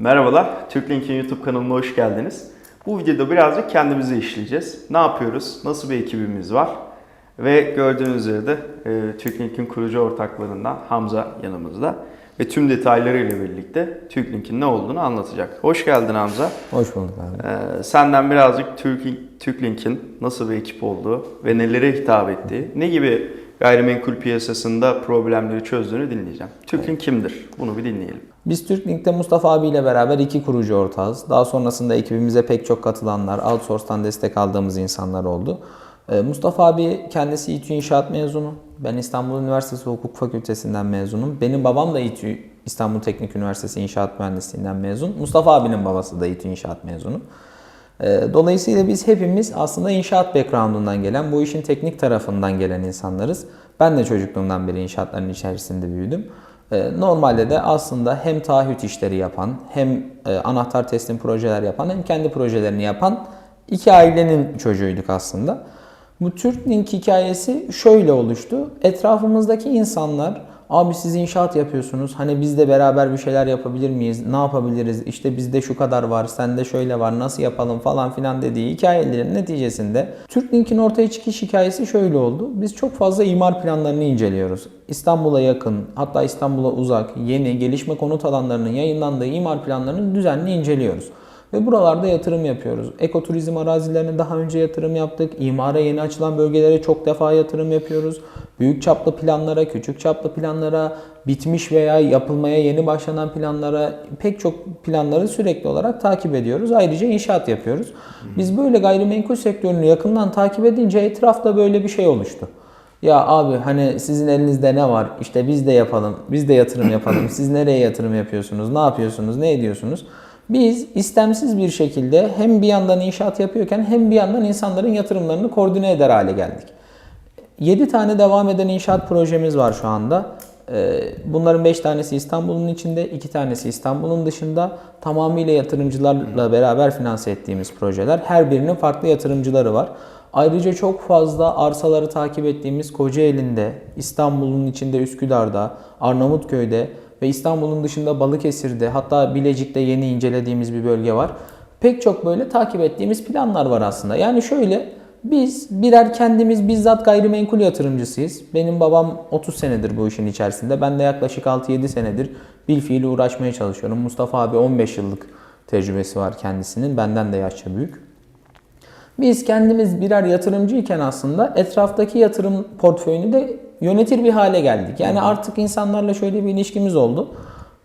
Merhabalar, Türklink'in YouTube kanalına hoş geldiniz. Bu videoda birazcık kendimizi işleyeceğiz. Ne yapıyoruz, nasıl bir ekibimiz var ve gördüğünüz üzere de e, Türklink'in kurucu ortaklarından Hamza yanımızda ve tüm detaylarıyla birlikte Türklink'in ne olduğunu anlatacak. Hoş geldin Hamza. Hoş bulduk abi. Ee, senden birazcık Türk- Türklink'in nasıl bir ekip olduğu ve nelere hitap ettiği, ne gibi gayrimenkul piyasasında problemleri çözdüğünü dinleyeceğim. Türklink kimdir? Bunu bir dinleyelim. Biz Türklink'te Mustafa abiyle beraber iki kurucu ortağız. Daha sonrasında ekibimize pek çok katılanlar, outsource'tan destek aldığımız insanlar oldu. Ee, Mustafa abi kendisi İTÜ İnşaat mezunu. Ben İstanbul Üniversitesi Hukuk Fakültesinden mezunum. Benim babam da İTÜ İstanbul Teknik Üniversitesi İnşaat Mühendisliğinden mezun. Mustafa abinin babası da İTÜ İnşaat mezunu. Ee, Dolayısıyla biz hepimiz aslında inşaat background'undan gelen, bu işin teknik tarafından gelen insanlarız. Ben de çocukluğumdan beri inşaatların içerisinde büyüdüm. Ee, Normalde de aslında hem taahhüt işleri yapan, hem e, anahtar teslim projeler yapan, hem kendi projelerini yapan iki ailenin çocuğuyduk aslında. Bu Türklink hikayesi şöyle oluştu. Etrafımızdaki insanlar abi siz inşaat yapıyorsunuz. Hani biz de beraber bir şeyler yapabilir miyiz? Ne yapabiliriz? İşte bizde şu kadar var, sende şöyle var. Nasıl yapalım falan filan dediği hikayelerin neticesinde Türklink'in ortaya çıkış hikayesi şöyle oldu. Biz çok fazla imar planlarını inceliyoruz. İstanbul'a yakın, hatta İstanbul'a uzak, yeni gelişme konut alanlarının yayınlandığı imar planlarını düzenli inceliyoruz. Ve buralarda yatırım yapıyoruz. Ekoturizm arazilerine daha önce yatırım yaptık. İmara yeni açılan bölgelere çok defa yatırım yapıyoruz. Büyük çaplı planlara, küçük çaplı planlara, bitmiş veya yapılmaya yeni başlanan planlara, pek çok planları sürekli olarak takip ediyoruz. Ayrıca inşaat yapıyoruz. Biz böyle gayrimenkul sektörünü yakından takip edince etrafta böyle bir şey oluştu. Ya abi hani sizin elinizde ne var? İşte biz de yapalım, biz de yatırım yapalım. Siz nereye yatırım yapıyorsunuz? Ne yapıyorsunuz? Ne ediyorsunuz? Biz istemsiz bir şekilde hem bir yandan inşaat yapıyorken hem bir yandan insanların yatırımlarını koordine eder hale geldik. 7 tane devam eden inşaat projemiz var şu anda. Ee, Bunların 5 tanesi İstanbul'un içinde, 2 tanesi İstanbul'un dışında tamamıyla yatırımcılarla beraber finanse ettiğimiz projeler. Her birinin farklı yatırımcıları var. Ayrıca çok fazla arsaları takip ettiğimiz Kocaeli'nde, İstanbul'un içinde Üsküdar'da, Arnavutköy'de ve İstanbul'un dışında Balıkesir'de hatta Bilecik'te yeni incelediğimiz bir bölge var. Pek çok böyle takip ettiğimiz planlar var aslında. Yani şöyle biz birer kendimiz bizzat gayrimenkul yatırımcısıyız. Benim babam 30 senedir bu işin içerisinde. Ben de yaklaşık 6-7 senedir bil fiili uğraşmaya çalışıyorum. Mustafa abi 15 yıllık tecrübesi var kendisinin. Benden de yaşça büyük. Biz kendimiz birer yatırımcıyken aslında etraftaki yatırım portföyünü de yönetir bir hale geldik. Yani artık insanlarla şöyle bir ilişkimiz oldu.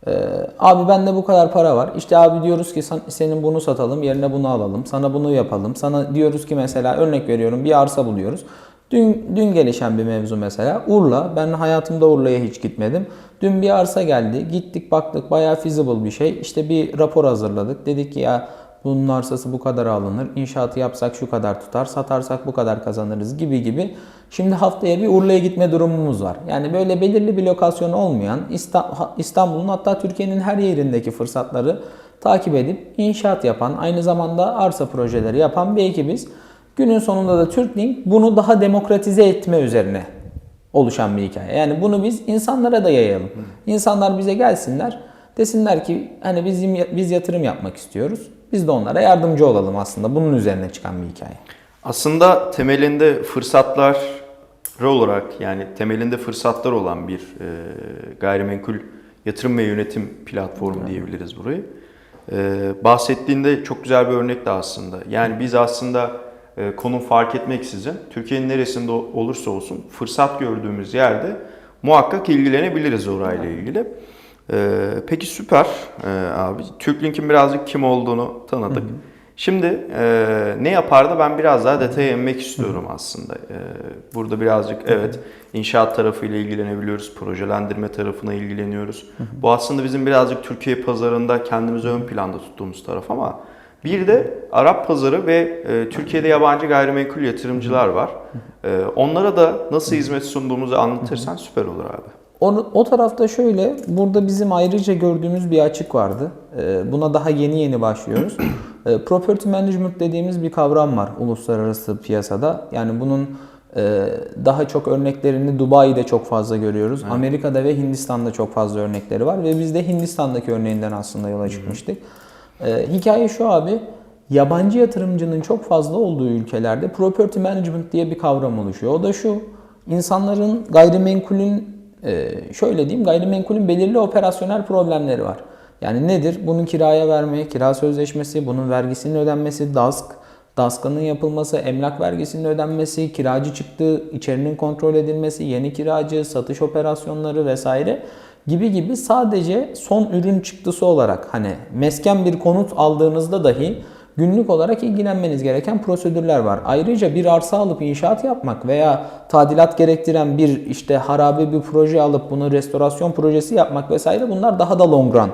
Ee, abi bende bu kadar para var. İşte abi diyoruz ki sen- senin bunu satalım, yerine bunu alalım. Sana bunu yapalım. Sana diyoruz ki mesela örnek veriyorum bir arsa buluyoruz. Dün, dün gelişen bir mevzu mesela Urla. Ben hayatımda Urla'ya hiç gitmedim. Dün bir arsa geldi. Gittik baktık bayağı feasible bir şey. İşte bir rapor hazırladık. Dedik ki ya bunun arsası bu kadar alınır. İnşaatı yapsak şu kadar tutar. Satarsak bu kadar kazanırız gibi gibi. Şimdi haftaya bir Urla'ya gitme durumumuz var. Yani böyle belirli bir lokasyon olmayan İstanbul'un hatta Türkiye'nin her yerindeki fırsatları takip edip inşaat yapan, aynı zamanda arsa projeleri yapan bir ekibiz. Günün sonunda da Türklink bunu daha demokratize etme üzerine oluşan bir hikaye. Yani bunu biz insanlara da yayalım. İnsanlar bize gelsinler. Desinler ki hani bizim biz yatırım yapmak istiyoruz. Biz de onlara yardımcı olalım aslında. Bunun üzerine çıkan bir hikaye. Aslında temelinde fırsatlar olarak yani temelinde fırsatlar olan bir e, gayrimenkul yatırım ve yönetim platformu diyebiliriz burayı. E, bahsettiğinde çok güzel bir örnek de aslında. Yani biz aslında e, konum fark etmeksizin Türkiye'nin neresinde olursa olsun fırsat gördüğümüz yerde muhakkak ilgilenebiliriz orayla ilgili. E, peki süper e, abi. Türklink'in birazcık kim olduğunu tanıdık. Şimdi e, ne yapar da ben biraz daha detaya inmek istiyorum aslında. E, burada birazcık evet inşaat tarafıyla ilgilenebiliyoruz, projelendirme tarafına ilgileniyoruz. Bu aslında bizim birazcık Türkiye pazarında kendimizi ön planda tuttuğumuz taraf ama bir de Arap pazarı ve e, Türkiye'de yabancı gayrimenkul yatırımcılar var. E, onlara da nasıl hizmet sunduğumuzu anlatırsan süper olur abi. O, o tarafta şöyle, burada bizim ayrıca gördüğümüz bir açık vardı. Ee, Buna daha yeni yeni başlıyoruz. Ee, Property management dediğimiz bir kavram var uluslararası piyasada. Yani bunun Ee, daha çok örneklerini Dubai'de çok fazla görüyoruz. Amerika'da ve Hindistan'da çok fazla örnekleri var ve biz de Hindistan'daki örneğinden aslında yola çıkmıştık. Ee, hikaye şu abi, yabancı yatırımcının çok fazla olduğu ülkelerde property management diye bir kavram oluşuyor. O da şu, insanların gayrimenkulün, e, şöyle diyeyim, gayrimenkulün belirli operasyonel problemleri var. Yani nedir? Bunu kiraya verme, kira sözleşmesi, bunun vergisinin ödenmesi, DASK, DASK'ının yapılması, emlak vergisinin ödenmesi, kiracı çıktığı içerinin kontrol edilmesi, yeni kiracı, satış operasyonları vesaire gibi gibi sadece son ürün çıktısı olarak hani mesken bir konut aldığınızda dahi günlük olarak ilgilenmeniz gereken prosedürler var. Ayrıca bir arsa alıp inşaat yapmak veya tadilat gerektiren bir işte harabe bir proje alıp bunu restorasyon projesi yapmak vesaire bunlar daha da long run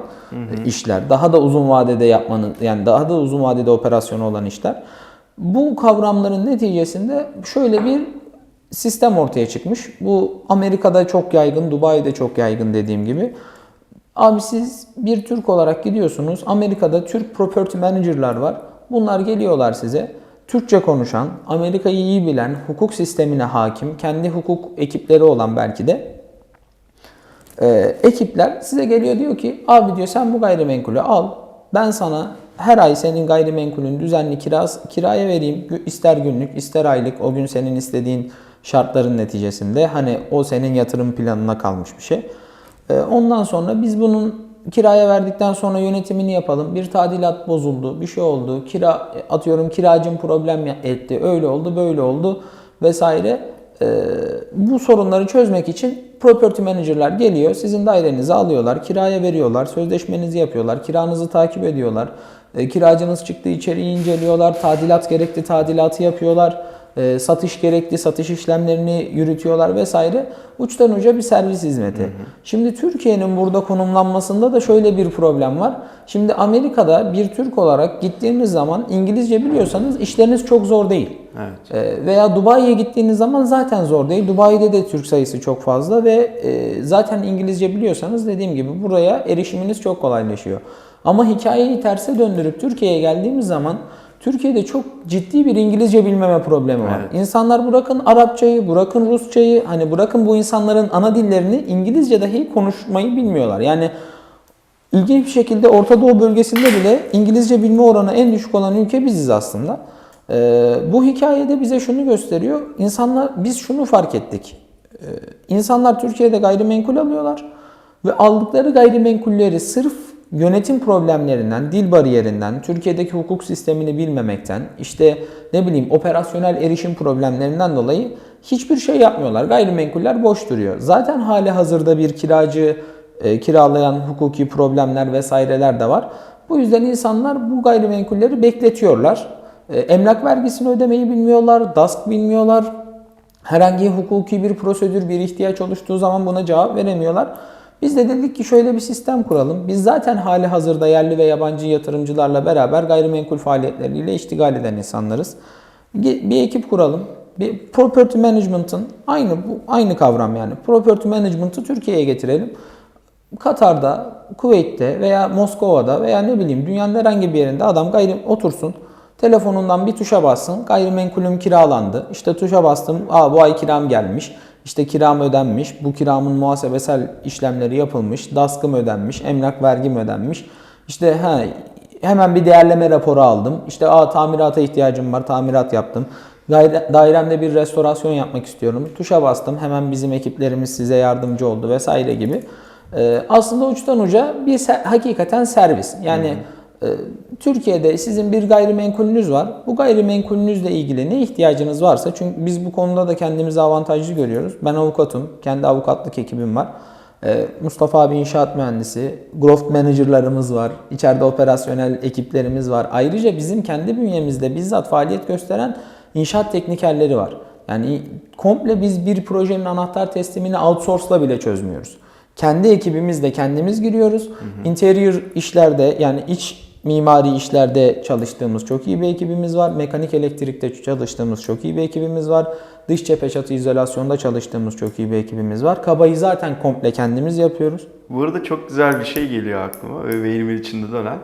işler. Daha da uzun vadede yapmanın yani daha da uzun vadede operasyonu olan işler. Bu kavramların neticesinde şöyle bir sistem ortaya çıkmış. Bu Amerika'da çok yaygın, Dubai'de çok yaygın dediğim gibi. Abi siz bir Türk olarak gidiyorsunuz. Amerika'da Türk property manager'lar var. Bunlar geliyorlar size. Türkçe konuşan, Amerika'yı iyi bilen, hukuk sistemine hakim, kendi hukuk ekipleri olan belki de e, ekipler size geliyor diyor ki abi diyor sen bu gayrimenkulü al. Ben sana her ay senin gayrimenkulün düzenli kiraz, kiraya vereyim. İster günlük ister aylık o gün senin istediğin şartların neticesinde. Hani o senin yatırım planına kalmış bir şey. E, ondan sonra biz bunun kiraya verdikten sonra yönetimini yapalım. Bir tadilat bozuldu, bir şey oldu. Kira atıyorum kiracım problem etti. Öyle oldu, böyle oldu vesaire. Ee, bu sorunları çözmek için property manager'lar geliyor, sizin dairenizi alıyorlar, kiraya veriyorlar, sözleşmenizi yapıyorlar, kiranızı takip ediyorlar. Ee, kiracınız çıktı içeriği inceliyorlar, tadilat gerekli tadilatı yapıyorlar, Ee, satış gerekli satış işlemlerini yürütüyorlar vesaire. Uçtan uca bir servis hizmeti. Şimdi Türkiye'nin burada konumlanmasında da şöyle bir problem var. Şimdi Amerika'da bir Türk olarak gittiğiniz zaman İngilizce biliyorsanız işleriniz çok zor değil. Evet. Ee, Veya Dubai'ye gittiğiniz zaman zaten zor değil. Dubai'de de Türk sayısı çok fazla ve e, zaten İngilizce biliyorsanız dediğim gibi buraya erişiminiz çok kolaylaşıyor. Ama hikayeyi terse döndürüp Türkiye'ye geldiğimiz zaman Türkiye'de çok ciddi bir İngilizce bilmeme problemi var. Evet. İnsanlar bırakın Arapçayı, bırakın Rusçayı, hani bırakın bu insanların ana dillerini İngilizce dahi konuşmayı bilmiyorlar. Yani İlginç bir şekilde Orta Doğu bölgesinde bile İngilizce bilme oranı en düşük olan ülke biziz aslında. Ee, bu hikayede bize şunu gösteriyor. İnsanlar biz şunu fark ettik. Ee, insanlar Türkiye'de gayrimenkul alıyorlar ve aldıkları gayrimenkulleri sırf yönetim problemlerinden, dil bariyerinden, Türkiye'deki hukuk sistemini bilmemekten, işte ne bileyim operasyonel erişim problemlerinden dolayı hiçbir şey yapmıyorlar. Gayrimenkuller boş duruyor. Zaten hali hazırda bir kiracı e, kiralayan hukuki problemler vesaireler de var. Bu yüzden insanlar bu gayrimenkulleri bekletiyorlar. E, emlak vergisini ödemeyi bilmiyorlar, DASK bilmiyorlar. Herhangi hukuki bir prosedür, bir ihtiyaç oluştuğu zaman buna cevap veremiyorlar. Biz de dedik ki şöyle bir sistem kuralım. Biz zaten hali hazırda yerli ve yabancı yatırımcılarla beraber gayrimenkul faaliyetleriyle iştigal eden insanlarız. Bir ekip kuralım. Bir property management'ın aynı bu aynı kavram yani. Property management'ı Türkiye'ye getirelim. Katar'da, Kuveyt'te veya Moskova'da veya ne bileyim dünyanın herhangi bir yerinde adam gayri otursun. Telefonundan bir tuşa bassın. Gayrimenkulüm kiralandı. İşte tuşa bastım. Aa bu ay kiram gelmiş. İşte kiram ödenmiş. Bu kiramın muhasebesel işlemleri yapılmış. DASK'ım ödenmiş. Emlak vergim ödenmiş. İşte ha, hemen bir değerleme raporu aldım. İşte aa tamirata ihtiyacım var. Tamirat yaptım. Daire- Dairemde bir restorasyon yapmak istiyorum. Tuşa bastım. Hemen bizim ekiplerimiz size yardımcı oldu vesaire gibi. Ee, aslında uçtan uca bir ser- hakikaten servis. Yani e, Türkiye'de sizin bir gayrimenkulünüz var. Bu gayrimenkulünüzle ilgili ne ihtiyacınız varsa çünkü biz bu konuda da kendimizi avantajlı görüyoruz. Ben avukatım. Kendi avukatlık ekibim var. Ee, Mustafa abi inşaat mühendisi, growth managerlarımız var, içeride operasyonel ekiplerimiz var. Ayrıca bizim kendi bünyemizde bizzat faaliyet gösteren inşaat teknikerleri var. Yani komple biz bir projenin anahtar teslimini outsource'la bile çözmüyoruz. Kendi ekibimizle kendimiz giriyoruz. Interior işlerde yani iç mimari işlerde çalıştığımız çok iyi bir ekibimiz var. Mekanik elektrikte çalıştığımız çok iyi bir ekibimiz var. Dış cephe çatı izolasyonda çalıştığımız çok iyi bir ekibimiz var. Kabayı zaten komple kendimiz yapıyoruz. Burada çok güzel bir şey geliyor aklıma ve beynimin içinde dönen.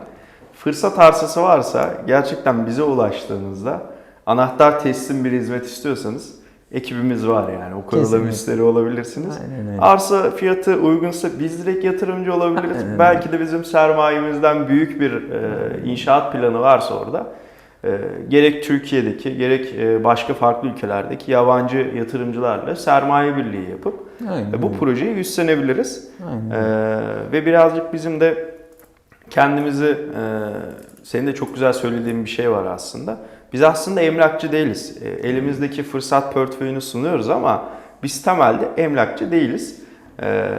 Fırsat arsası varsa gerçekten bize ulaştığınızda anahtar teslim bir hizmet istiyorsanız ekibimiz var yani. O Kesinlikle. müşteri olabilirsiniz. Aynen öyle. Arsa fiyatı uygunsa biz direkt yatırımcı olabiliriz. Aynen öyle. Belki de bizim sermayemizden büyük bir e, inşaat planı varsa orada e, gerek Türkiye'deki gerek e, başka farklı ülkelerdeki yabancı yatırımcılarla sermaye birliği yapıp Aynen e, bu projeyi üstlenebiliriz. Aynen. E, ve birazcık bizim de kendimizi e, senin de çok güzel söylediğin bir şey var aslında. Biz aslında emlakçı değiliz. E, elimizdeki fırsat portföyünü sunuyoruz ama biz temelde emlakçı değiliz. E,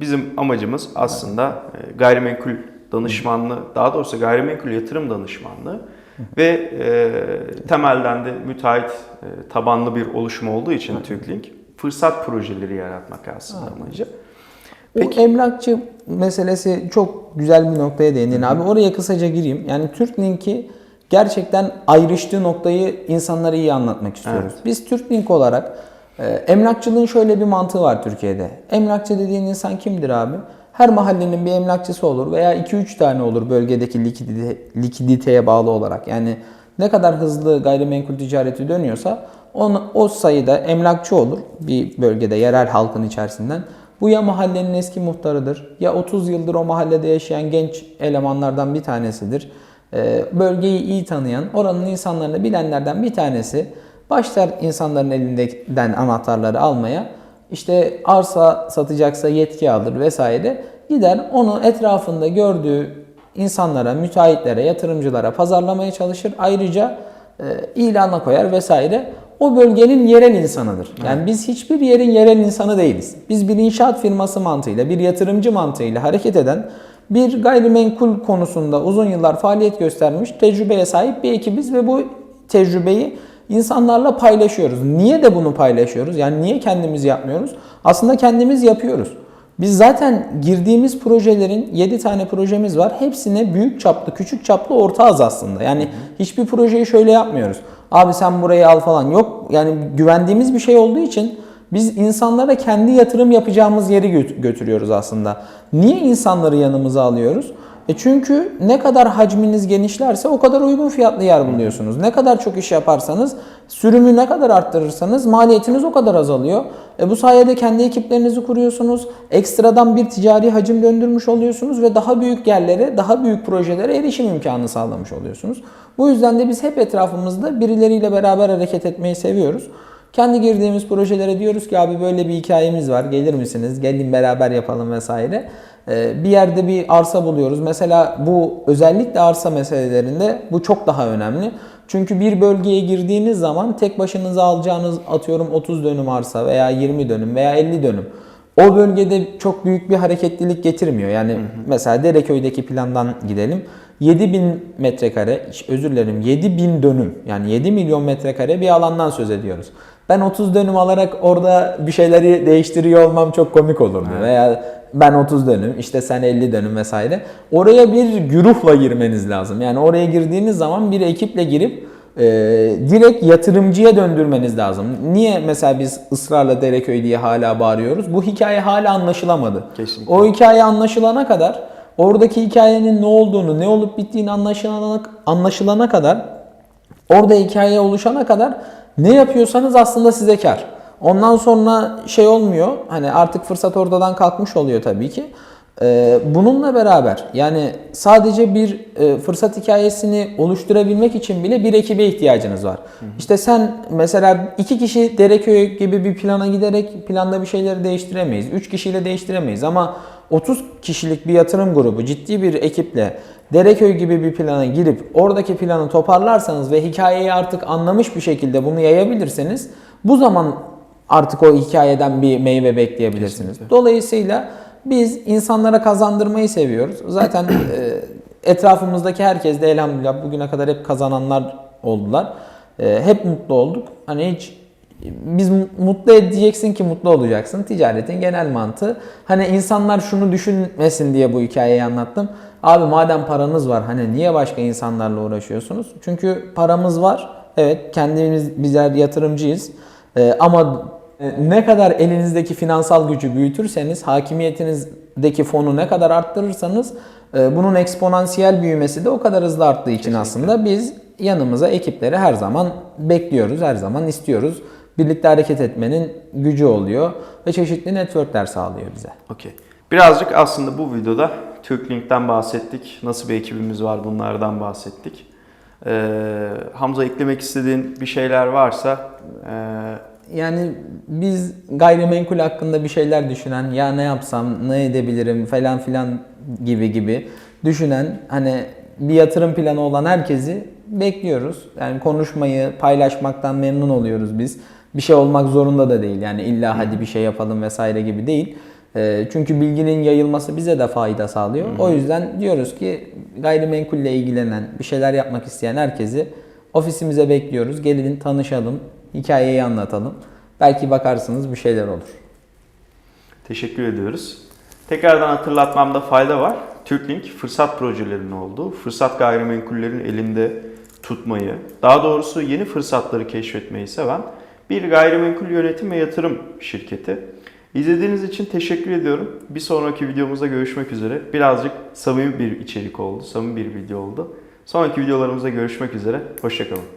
bizim amacımız aslında e, gayrimenkul danışmanlığı, daha doğrusu gayrimenkul yatırım danışmanlığı ve temelden de müteahhit tabanlı bir oluşum olduğu için TÜGLINK fırsat projeleri yaratmak aslında amacı. O emlakçı meselesi çok güzel bir noktaya değindin abi. Oraya kısaca gireyim. Yani Türklink'i gerçekten ayrıştığı noktayı insanlara iyi anlatmak istiyoruz. Biz Türklink olarak e, emlakçılığın şöyle bir mantığı var Türkiye'de. Emlakçı dediğin insan kimdir abi? Her mahallenin bir emlakçısı olur veya 2-3 tane olur bölgedeki likidite, likiditeye bağlı olarak. Yani ne kadar hızlı gayrimenkul ticareti dönüyorsa onu, o sayıda emlakçı olur bir bölgede yerel halkın içerisinden. Bu ya mahallenin eski muhtarıdır ya 30 yıldır o mahallede yaşayan genç elemanlardan bir tanesidir. Ee, bölgeyi iyi tanıyan, oranın insanlarını bilenlerden bir tanesi başlar insanların elinden anahtarları almaya. İşte arsa satacaksa yetki alır vesaire. Gider onu etrafında gördüğü insanlara, müteahhitlere, yatırımcılara pazarlamaya çalışır. Ayrıca e, ilana koyar vesaire. O bölgenin yerel insanıdır. Yani biz hiçbir yerin yerel insanı değiliz. Biz bir inşaat firması mantığıyla, bir yatırımcı mantığıyla hareket eden bir gayrimenkul konusunda uzun yıllar faaliyet göstermiş, tecrübeye sahip bir ekibiz ve bu tecrübeyi insanlarla paylaşıyoruz. Niye de bunu paylaşıyoruz? Yani niye kendimiz yapmıyoruz? Aslında kendimiz yapıyoruz. Biz zaten girdiğimiz projelerin 7 tane projemiz var. Hepsine büyük çaplı, küçük çaplı ortağız aslında. Yani hiçbir projeyi şöyle yapmıyoruz. Abi sen burayı al falan. Yok yani güvendiğimiz bir şey olduğu için biz insanlara kendi yatırım yapacağımız yeri gö- götürüyoruz aslında. Niye insanları yanımıza alıyoruz? E çünkü ne kadar hacminiz genişlerse o kadar uygun fiyatlı yer buluyorsunuz. Ne kadar çok iş yaparsanız, sürümü ne kadar arttırırsanız maliyetiniz o kadar azalıyor. E bu sayede kendi ekiplerinizi kuruyorsunuz. Ekstradan bir ticari hacim döndürmüş oluyorsunuz ve daha büyük yerlere, daha büyük projelere erişim imkanı sağlamış oluyorsunuz. Bu yüzden de biz hep etrafımızda birileriyle beraber hareket etmeyi seviyoruz. Kendi girdiğimiz projelere diyoruz ki abi böyle bir hikayemiz var gelir misiniz? Gelin beraber yapalım vesaire. Ee, Bir yerde bir arsa buluyoruz. Mesela bu özellikle arsa meselelerinde bu çok daha önemli. Çünkü bir bölgeye girdiğiniz zaman tek başınıza alacağınız atıyorum 30 dönüm arsa veya 20 dönüm veya 50 dönüm o bölgede çok büyük bir hareketlilik getirmiyor. Yani mesela Dereköy'deki plandan gidelim. 7000 metrekare, özür dilerim 7000 dönüm yani 7 milyon metrekare bir alandan söz ediyoruz. Ben 30 dönüm alarak orada bir şeyleri değiştiriyor olmam çok komik olurdu. Veya ben 30 dönüm, işte sen 50 dönüm vesaire. Oraya bir güruhla girmeniz lazım. Yani oraya girdiğiniz zaman bir ekiple girip e, direkt yatırımcıya döndürmeniz lazım. Niye mesela biz ısrarla Dereköy diye hala bağırıyoruz? Bu hikaye hala anlaşılamadı. Kesinlikle. O hikaye anlaşılana kadar oradaki hikayenin ne olduğunu, ne olup bittiğini anlaşılana, anlaşılana kadar orada hikaye oluşana kadar ne yapıyorsanız aslında size kar. Ondan sonra şey olmuyor. Hani artık fırsat ortadan kalkmış oluyor tabii ki. Ee, bununla beraber yani sadece bir e, fırsat hikayesini oluşturabilmek için bile bir ekibe ihtiyacınız var. İşte sen mesela iki kişi Dereköy gibi bir plana giderek planda bir şeyleri değiştiremeyiz. Üç kişiyle değiştiremeyiz ama 30 kişilik bir yatırım grubu ciddi bir ekiple Dereköy gibi bir plana girip oradaki planı toparlarsanız ve hikayeyi artık anlamış bir şekilde bunu yayabilirseniz bu zaman artık o hikayeden bir meyve bekleyebilirsiniz. Dolayısıyla biz insanlara kazandırmayı seviyoruz. Zaten e, etrafımızdaki herkes de elhamdülillah bugüne kadar hep kazananlar oldular. E, hep mutlu olduk. Hani hiç biz mu- mutlu edeceksin ki mutlu olacaksın. Ticaretin genel mantığı. Hani insanlar şunu düşünmesin diye bu hikayeyi anlattım. Abi madem paranız var hani niye başka insanlarla uğraşıyorsunuz? Çünkü paramız var. Evet kendimiz bizler yatırımcıyız. Ee, ama ne kadar elinizdeki finansal gücü büyütürseniz, hakimiyetinizdeki fonu ne kadar arttırırsanız e, bunun eksponansiyel büyümesi de o kadar hızlı arttığı için aslında biz yanımıza ekipleri her zaman bekliyoruz, her zaman istiyoruz. birlikte hareket etmenin gücü oluyor ve çeşitli networkler sağlıyor bize. Okey. Birazcık aslında bu videoda Türklink'ten bahsettik. Nasıl bir ekibimiz var bunlardan bahsettik. Ee, Hamza eklemek istediğin bir şeyler varsa e, Yani biz gayrimenkul hakkında bir şeyler düşünen, ya ne yapsam, ne edebilirim falan filan gibi gibi düşünen, hani bir yatırım planı olan herkesi bekliyoruz. Yani konuşmayı, paylaşmaktan memnun oluyoruz biz. Bir şey olmak zorunda da değil. Yani illa hadi bir şey yapalım vesaire gibi değil. Ee, Çünkü bilginin yayılması bize de fayda sağlıyor. O yüzden diyoruz ki gayrimenkulle ilgilenen, bir şeyler yapmak isteyen herkesi ofisimize bekliyoruz. Gelin tanışalım, hikayeyi anlatalım. Belki bakarsınız bir şeyler olur. Teşekkür ediyoruz. Tekrardan hatırlatmamda fayda var. Türklink fırsat projelerinin olduğu, fırsat gayrimenkullerin elinde tutmayı, daha doğrusu yeni fırsatları keşfetmeyi seven bir gayrimenkul yönetim ve yatırım şirketi. İzlediğiniz için teşekkür ediyorum. Bir sonraki videomuzda görüşmek üzere. Birazcık samimi bir içerik oldu, samimi bir video oldu. Sonraki videolarımızda görüşmek üzere. Hoşçakalın.